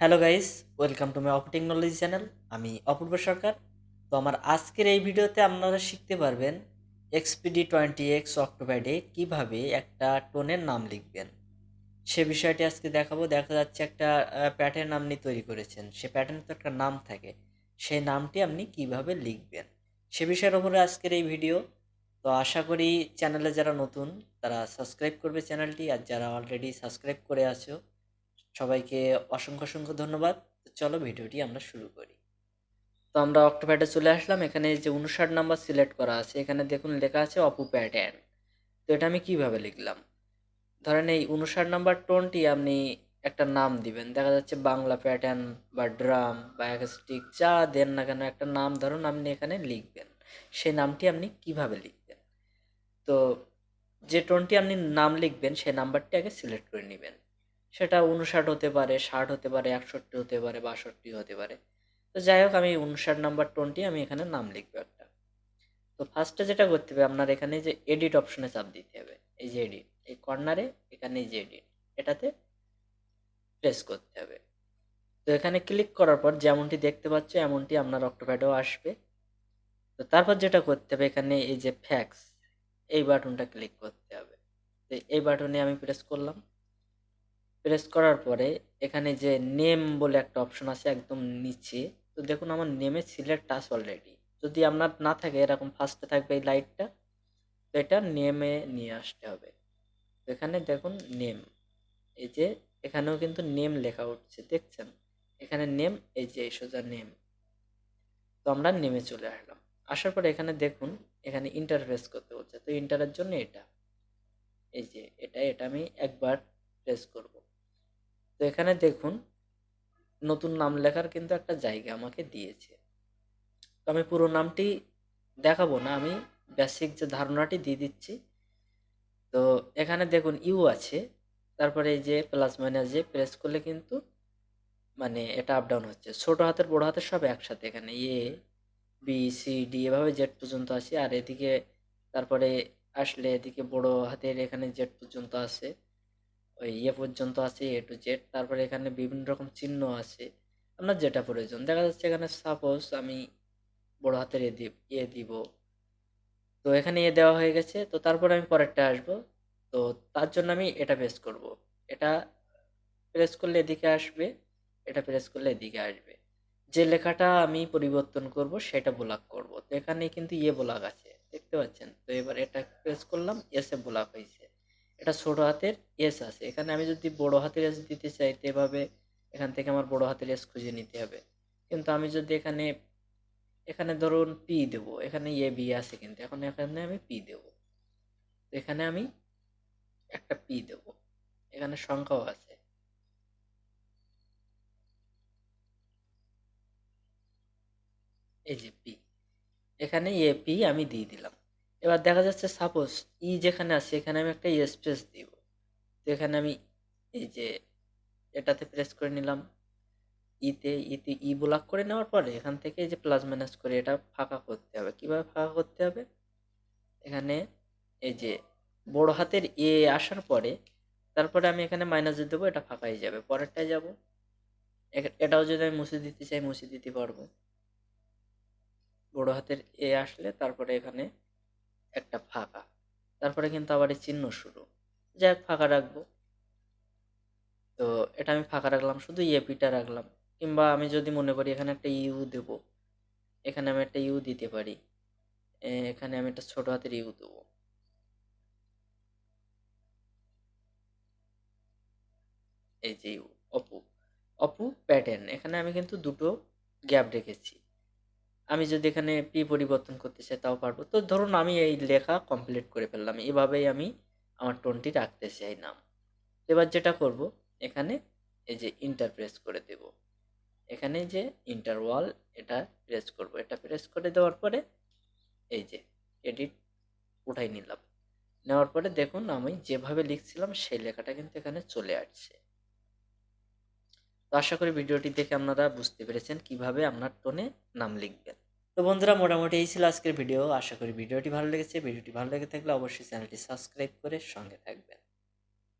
Hello guys welcome to my অপ technology channel আমি অপূর্ব সরকার। তো আমার আজকের এই ভিডিওতে আপনারা শিখতে পারবেন এক্সপিডি টোয়েন্টি এক্স অক্টোপ্যাডে কীভাবে একটা টোনের নাম লিখবেন। সে বিষয়টি আজকে দেখাবো। দেখা যাচ্ছে একটা প্যাটার্ন আপনি তৈরি করেছেন। সে প্যাটার্ন তো একটা নাম থাকে। সেই নামটি আপনি কীভাবে লিখবেন? সে বিষয়ের উপরে আজকের এই ভিডিও। তো আশা করি চ্যানেলে যারা নতুন, তারা সাবস্ক্রাইব করবে চ্যানেলটি আর যারা অলরেডি সাবস্ক্রাইব করে আছো সবাইকে অসংখ্য অসংখ্য ধন্যবাদ। চলো ভিডিওটি আমরা শুরু করি। তো আমরা অক্টোপ্যাডে চলে আসলাম। এখানে যে উনষাট নাম্বার সিলেক্ট করা আছে, এখানে দেখুন লেখা আছে অপু প্যাটার্ন তো এটা আমি কীভাবে লিখলাম? ধরেন এই উনষাট নাম্বার টোনটি আপনি একটা নাম দিবেন। দেখা যাচ্ছে বাংলা প্যাটার্ন বা ড্রাম বা অ্যাকস্টিক যা দেন না কেন একটা নাম ধরুন আপনি এখানে লিখবেন। সেই নামটি আপনি কীভাবে লিখবেন? তো যে টোনটি আপনি নাম লিখবেন, সেই নাম্বারটি আগে সিলেক্ট করে নেবেন। সেটা উনষাট হতে পারে, ষাট হতে পারে, একষট্টি হতে পারে, বাষট্টি হতে পারে। তো যাই হোক, আমি উনষাট নাম্বার টোনটি আমি এখানে নাম লিখব একটা। তো ফার্স্টে যেটা করতে হবে, আপনার এখানে যে এডিট অপশনে চাপ দিতে হবে। এই যে এডিট এই কর্নারে এখানে এই যে এডিট এটাতে প্রেস করতে হবে। তো এখানে ক্লিক করার পর যেমনটি দেখতে পাচ্ছ, এমনটি আপনার অক্টোপ্যাডেও আসবে। তো তারপর যেটা করতে হবে, এখানে এই যে ফ্যাক্স এই বাটনটা ক্লিক করতে হবে। তো এই বাটনে আমি প্রেস করলাম। প্রেস করার পরে এখানে যে নেম বলে একটা অপশন আছে একদম নিচে। তো দেখুন আমার নেমে সিলেক্ট আস অলরেডি যদি আপনার না থাকে, এরকম ফার্স্টে থাকবে এই লাইটটা তো এটা নেমে নিয়ে আসতে হবে। তো এখানে দেখুন নেম এই যে এখানেও কিন্তু নেম লেখা উঠছে, দেখছেন? এখানে নেম এই যে সোজা নেম তো আমরা নেমে চলে আসলাম। আসার পরে এখানে দেখুন, এখানে ইন্টারফেস করতে বলছে তো ইন্টারের জন্য এটা। এই যে এটা এটা আমি একবার প্রেস করব। তো এখানে দেখুন, নতুন নাম লেখার কিন্তু একটা জায়গা আমাকে দিয়েছে। তো আমি পুরো নামটি দেখাবো না, আমি বেসিক যে ধারণাটি দিয়ে দিচ্ছি। তো এখানে দেখুন ইউ আছে, তারপরে এই যে প্লাস মাইনাস যে প্রেস করলে কিন্তু মানে এটা আপ ডাউন হচ্ছে। ছোট হাতের, বড় হাতের সব একসাথে এখানে এ বি সি ডি এভাবে জেড পর্যন্ত আছে। আর এদিকে তারপরে আসলে এদিকে বড় হাতের এখানে জেড পর্যন্ত আছে। ওই ইয়ে পর্যন্ত আছে এ টু জেড তারপরে এখানে বিভিন্ন রকম চিহ্ন আছে। আপনার যেটা প্রয়োজন, দেখা যাচ্ছে এখানে সাপোজ আমি বড় হাতের এ দিব এ দিব। তো এখানে এ দেওয়া হয়ে গেছে, তো তারপরে আমি পরেরটা আসব। তো তার জন্য আমি এটা প্রেস করব। এটা প্রেস করলে এদিকে আসবে, এটা প্রেস করলে এদিকে আসবে। যে লেখাটা আমি পরিবর্তন করব, সেটা ব্লক করব। তো এখানে কিন্তু ইয়ে ব্লক আছে, দেখতে পাচ্ছেন? তো এবার এটা প্রেস করলাম এসে ব্লক হয়েছে। এটা ছোট হাতের এস আছে। এখানে আমি যদি বড় হাতের এস দিতে চাই, তো এভাবে এখান থেকে আমার বড় হাতের এস খুঁজে নিতে হবে। কিন্তু আমি যদি এখানে এখানে ধরুন পি দেব, এখানে এ বি আছে কিন্তু এখন এখানে আমি পি দেব। এখানে আমি একটা পি দেব। এখানে সংখ্যাও আছে। এই যে পি এখানে এ পি আমি দিয়ে দিলাম। এবার দেখা যাচ্ছে সাপোজ ই যেখানে আছে, এখানে আমি একটা স্পেস দিব। তো এখানে আমি এই যে এটাতে প্রেস করে নিলাম। ইতে ইতে ই ব্লক করে নেওয়ার পরে এখান থেকে এই যে প্লাস মাইনাস করে এটা ফাঁকা করতে হবে। কীভাবে ফাঁকা করতে হবে? এখানে এই যে বড় হাতের এ আসার পরে তারপরে আমি এখানে মাইনাস দেবো, এটা ফাঁকা হয়ে যাবে। পরেরটায় যাব। এটাও যদি আমি মুছে দিতে চাই, মুছে দিতে পারব। বড় হাতের এ আসলে তারপরে এখানে একটা ফাঁকা। তারপরে কিন্তু আবার এই চিহ্ন শুরু। যাই হোক, ফাঁকা রাখব। তো এটা আমি ফাঁকা রাখলাম, শুধু এপিটা রাখলাম। কিংবা আমি যদি মনে করি এখানে একটা ইউ দেব, এখানে আমি একটা ইউ দিতে পারি। এখানে আমি একটা ছোট হাতের ইউ দেবো। এই যে ইউ অপু অপু প্যাটার্ন এখানে আমি কিন্তু দুটো গ্যাপ রেখেছি। আমি যদি এখানে পি পরিবর্তন করতে চাই, তাও পারব। তো ধরুন আমি এই লেখা কমপ্লিট করে ফেললাম, এভাবেই আমি আমার টোনটি রাখতে চাই নাম। এবার যেটা করব, এখানে এই যে ইন্টার প্রেস করে দেব। এখানে যে ইন্টার ওয়াল এটা প্রেস করব। এটা প্রেস করে দেওয়ার পরে এই যে এডিট উঠাই নিলাম। নেওয়ার পরে দেখুন আমি যেভাবে লিখছিলাম, সেই লেখাটা কিন্তু এখানে চলে আসছে। তো আশা করি ভিডিওটি দেখে আপনারা বুঝতে পেরেছেন কীভাবে আপনার টোনে নাম লিখবেন। তো বন্ধুরা, মোটামুটি এই ছিল আজকের ভিডিও। আশা করি ভিডিওটি ভালো লেগেছে। ভিডিওটি ভালো লেগে থাকলে অবশ্যই চ্যানেলটি সাবস্ক্রাইব করে সঙ্গে থাকবেন।